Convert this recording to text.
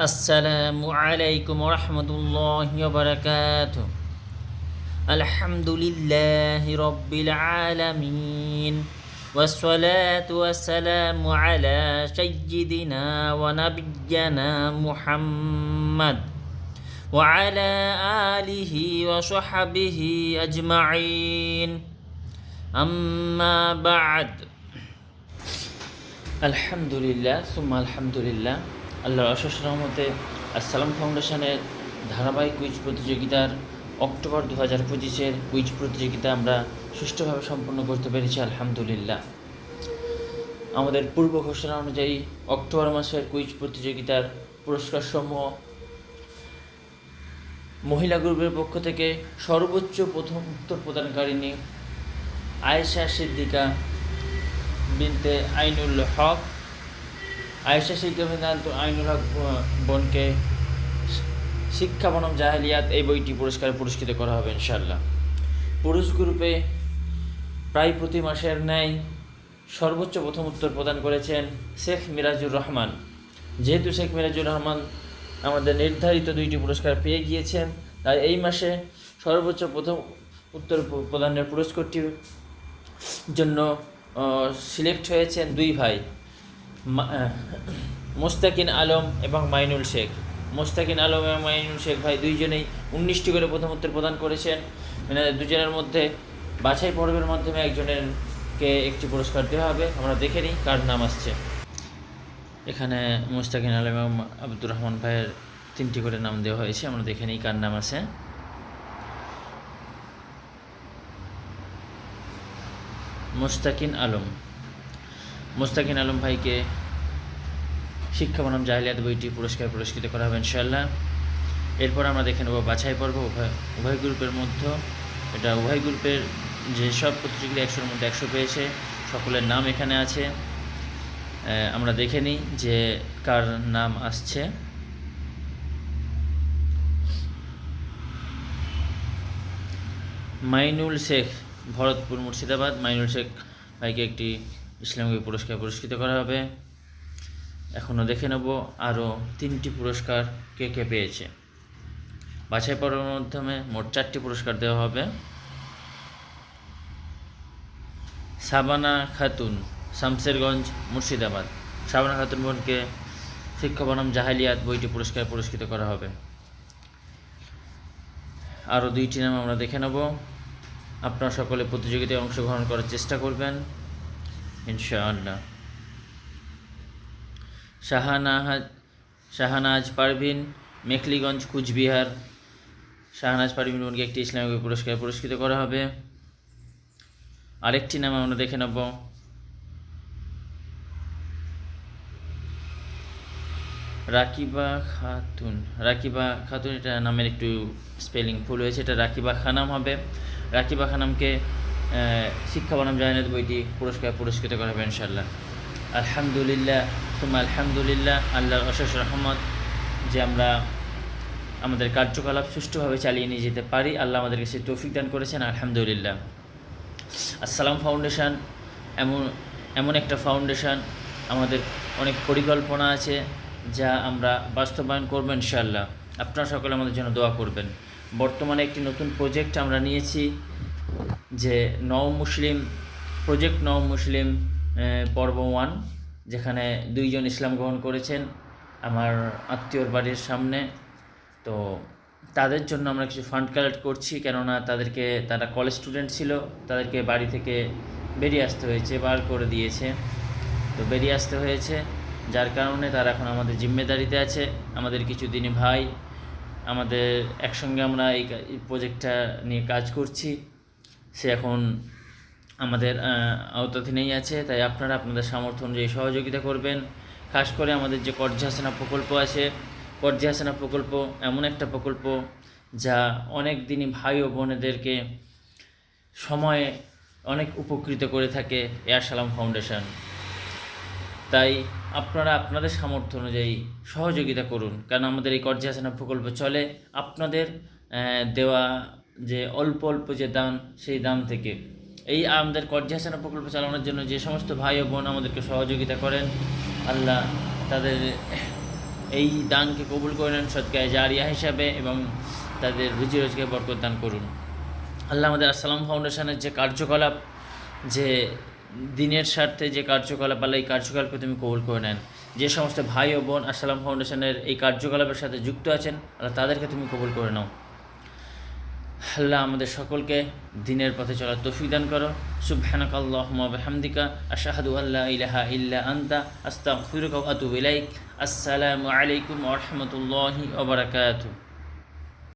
السلام عليكم ورحمة الله وبركاته الحمد لله رب العالمين والصلاة والسلام على سيدنا ونبينا محمد وعلى آله وصحبه أجمعين أما بعد আলহামদুলিল্লাহ সুম্মা আলহামদুলিল্লাহ আল্লাহর অশেষ রহমতে আসসালাম ফাউন্ডেশনের ধারাবাহিক কুইজ প্রতিযোগিতার অক্টোবর দু হাজার পঁচিশের কুইজ প্রতিযোগিতা আমরা সুষ্ঠুভাবে সম্পন্ন করতে পেরেছি, আলহামদুলিল্লাহ। আমাদের পূর্ব ঘোষণা অনুযায়ী অক্টোবর মাসের কুইজ প্রতিযোগিতার পুরস্কার সমূহ মহিলা গ্রুপের পক্ষ থেকে সর্বোচ্চ প্রথম উত্তর প্রদানকারিণী আয়েশা সিদ্দিকা বিনতে আইনুল হক আয়েশা সিদ্দিকা বিনতে আইনুল হক বোনকে শিক্ষা বনম জাহেলিয়াত এই বইটি পুরস্কারে পুরস্কৃত করা হবে ইনশাল্লাহ পুরুষ গ্রুপে প্রায় প্রতি মাসের ন্যায় সর্বোচ্চ প্রথম উত্তর প্রদান করেছেন শেখ মিরাজুর রহমান। যেহেতু শেখ মিরাজুর রহমান আমাদের নির্ধারিত দুইটি পুরস্কার পেয়ে গিয়েছেন, তাই এই মাসে সর্বোচ্চ প্রথম উত্তর প্রদানের পুরস্কারটির জন্য সিলেক্ট হয়েছেন দুই ভাই। মোস্তাকিন আলম এবং মাইনুল শেখ। মোস্তাকিন আলম এবং মাইনুল শেখ ভাই দুইজনেই উনিশটি করে প্রথম উত্তর প্রদান করেছেন। মানে দুজনের মধ্যে বাছাই পর্বের মাধ্যমে একজনেরকে একটি পুরস্কার দেওয়া হবে। আমরা দেখে নিই কার নাম আসছে। এখানে মোস্তাকিন আলম এবং আব্দুর রহমান ভাইয়ের তিনটি করে নাম দেওয়া হয়েছে। আমরা দেখে নিই কার নাম আছে। মোস্তাকিন আলম। মোস্তাকিন আলম ভাইকে শিক্ষা বনাম জাহিলিয়াত বইটি পুরস্কার পুরস্কৃত করা হবে ইনশাল্লাহ এরপর আমরা দেখে নেব বাছাই পর্ব উভয় উভয় গ্রুপের মধ্যে। এটা উভয় গ্রুপের যেসব প্রতিযোগিতা একশোর মধ্যে একশো পেয়েছে, সকলের নাম এখানে আছে। আমরা দেখে নিই যে কার নাম আসছে। মাইনুল শেখ, ভরতপুর মুর্শিদাবাদ। মাইনুল শেখ ভাইকে একটি ইসলামিক পুরস্কার পুরস্কৃত করা হবে। এখনও দেখে নেব আরও তিনটি পুরস্কার কে কে পেয়েছে। বাছাই পর্বের মাধ্যমে মোট চারটি পুরস্কার দেওয়া হবে। সাবানা খাতুন, শামসেরগঞ্জ, মুর্শিদাবাদ। সাবানা খাতুন বোনকে শিক্ষা বনাম জাহালিয়াত বইটি পুরস্কার পুরস্কৃত করা হবে। আরও দুইটি নাম আমরা দেখে নেব। আপনারা সকলে প্রতিযোগিতায় অংশগ্রহণ করার চেষ্টা করবেন। ইনশাআল্লাহ। শাহানাহাজ শাহানাজ পারভিন, মেখলিগঞ্জ, কুচবিহার। শাহনাজ পারভিন বোনকে একটি ইসলামিক পুরস্কার পুরস্কৃত করা হবে। আরেকটি নাম আমরা দেখে নেব। রাকিবা খাতুন। রাকিবা খাতুন, এটা নামের একটু স্পেলিং ভুল হয়েছে, এটা রাকিবা খানাম হবে। রাকিবা খানামকে শিক্ষা বনাম জাহানাত বইটি পুরস্কার পুরস্কৃত করা হবে ইনশাল্লাহ আলহামদুলিল্লাহ তুমা আলহামদুলিল্লাহ, আল্লাহর অশেষ রহমত যে আমরা আমাদের কার্যকলাপ সুষ্ঠুভাবে চালিয়ে নিয়ে যেতে পারি, আল্লাহ আমাদেরকে সে তৌফিক দান করেছেন, আলহামদুলিল্লাহ। আসসালাম ফাউন্ডেশন, এমন এমন একটা ফাউন্ডেশন আমাদের অনেক পরিকল্পনা আছে যা আমরা বাস্তবায়ন করব ইনশাল্লাহ আপনারা সকলে আমাদের জন্য দোয়া করবেন। বর্তমানে একটি নতুন প্রজেক্ট আমরা নিয়েছি যে নও মুসলিম, প্রজেক্ট নও মুসলিম পর্ব ওয়ান, যেখানে দুইজন ইসলাম গ্রহণ করেছেন আমার আত্মীয়র বাড়ির সামনে। তো তাদের জন্য আমরা কিছু ফান্ড কালেক্ট করছি, কেননা তাদেরকে, তারা কলেজ স্টুডেন্ট ছিল, তাদেরকে বাড়ি থেকে বেরিয়ে আসতে হয়েছে, বার করে দিয়েছে। তো বেরিয়ে আসতে হয়েছে, যার কারণে তারা এখন আমাদের জিম্মেদারিতে আছে। আমাদের কিছু দিনই ভাই, আমাদের একসঙ্গে আমরা এই প্রজেক্টটা নিয়ে কাজ করছি। সে এখন আমাদের আওতাধীনেই আছে। তাই আপনারা আপনাদের সামর্থ্য অনুযায়ী সহযোগিতা করবেন। খাস করে আমাদের যে কর্জা হাসানা প্রকল্প আছে কর্জা হাসানা প্রকল্প এমন একটা প্রকল্প যা অনেক দিনই ভাই ও বোনেদেরকে সময়ে অনেক উপকৃত করে থাকে, এয়ার সালাম ফাউন্ডেশন। তাই আপনারা আপনাদের সামর্থ্য অনুযায়ী সহযোগিতা করুন। কারণ আমাদের এই কর্জা হাসানা প্রকল্প চলে। আপনাদের দেওয়া যে অল্প অল্প যে দান, সেই দান থেকে। এই আমাদের কর্জা প্রকল্প চালানোর জন্য যে সমস্ত ভাই ও বোন আমাদেরকে সহযোগিতা করেন, আল্লাহ তাদের এই দানকে কবুল করে নেন সৎকায় জারিয়া হিসাবে এবং তাদের রুজি রোজগার বরকত দান করুন। আল্লাহ আমাদের আসসালাম ফাউন্ডেশনের যে কার্যকলাপ, যে দিনের স্বার্থে যে কার্যকলাপ, আল্লাহ এই কার্যকলাপকে তুমি কবুল করে নেন। যে সমস্ত ভাই ও বোন আসসালাম ফাউন্ডেশনের এই কার্যকলাপের সাথে যুক্ত আছেন, আল্লাহ তাদেরকে তুমি কবুল করে নাও। আল্লাহ আমাদের সকলকে দিনের পথে চলার তৌফিক দান করো। সুবহানাক আল্লাহুম্মা বিহামদিকা, আশহাদু আল্লা ইলাহা ইল্লা আনতা, আস্তাগফিরুকা ওয়া আতুবু ইলাইক। আসসালামু আলাইকুম ওয়া রাহমাতুল্লাহি ওয়া বারাকাতুহু।